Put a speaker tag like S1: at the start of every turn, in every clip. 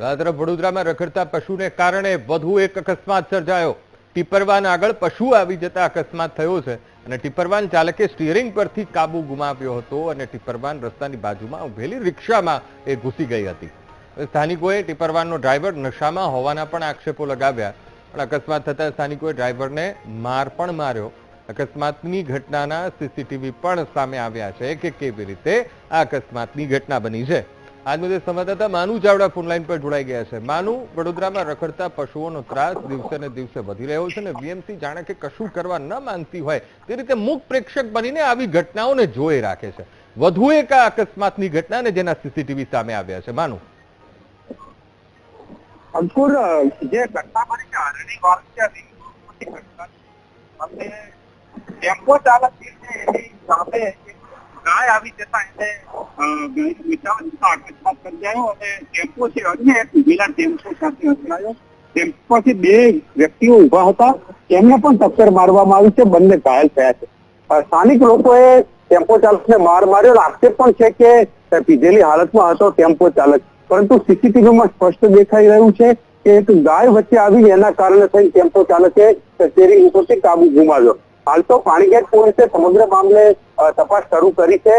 S1: આ વડોદરામાં રખડતા પશુને કારણે વધુ એક અકસ્માત સર્જાયો. ટીપરવાન આગળ પશુ આવી જતા અકસ્માત થયો છે અને ટીપરવાન ચાલકે સ્ટીયરિંગ પરથી કાબુ ગુમાવ્યો હતો અને ટીપરવાન રસ્તાની બાજુમાં ઉભેલી રિક્ષામાં એ ઘૂસી ગઈ હતી. સ્થાનિકોએ ટીપરવાનનો ડ્રાઈવર નશામાં હોવાના પણ આક્ષેપો લગાવ્યા. પણ અકસ્માત થતા સ્થાનિકોએ ડ્રાઈવરને માર પણ માર્યો. અકસ્માતની ઘટનાના સીસીટીવી પણ સામે આવ્યા છે કે કેવી રીતે આ અકસ્માતની ઘટના બની છે. આજ સંવાદદાતા માનુ ચાવડા ફોનલાઈન પર જોડાઈ ગયા છે. માનુ, વડોદરામાં રખડતા પશુઓનો ત્રાસ દિવસે ને દિવસે વધી રહ્યો છે અને વીએમસી જાણે કે કશું કરવા ન માંગતી હોય તે રીતે મૂક પ્રેક્ષક બનીને આવી ઘટનાઓને જોઈ રાખે છે. વધુ એક આ અકસ્માતની ઘટના ને જેના સીસીટીવી સામે આવ્યા છે. માનુ.
S2: અંકુર, જે ઘટના બની છે હારેની વાત છે. ટેમ્પો ચાલક સામે ગાય આવી જતા ગાયને બચાવવા જતા અકસ્માત સર્જાયો અને ટેમ્પો છે, અન્ય એક ઉભેલા ટેમ્પો સાથે અથડાયો ટેમ્પોથી બે વ્યક્તિઓ ઊભા હતા, એમને પણ ટક્કર મારવામાં આવી છે, બંને ઘાયલ થયા છે. સ્થાનિક લોકોએ ટેમ્પો ચાલકને માર માર્યો આક્ષેપ પણ છે કે પીધેલી હાલતમાં હતો, ટેમ્પો ચાલક. પરંતુ સીસીટીવીમાં સ્પષ્ટ દેખાઈ રહ્યું છે કે એક ગાય વચ્ચે આવી એના કારણે થઈ ટેમ્પો ચાલકે કચેરી ઉપરથી કાબુ ગુમાવ્યો. હાલ તો પાણીગેટ પોલીસે સમગ્ર મામલે તપાસ શરૂ કરી છે.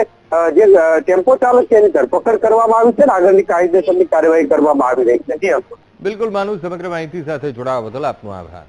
S2: જે ટેમ્પો ચાલક છે એની ધરપકડ કરવામાં આવી છે અને આગળની કાયદેસરની કાર્યવાહી કરવામાં આવી રહી છે.
S1: બિલકુલ માનુ સમગ્ર માહિતી સાથે જોડાવા બદલ આપનો આભાર.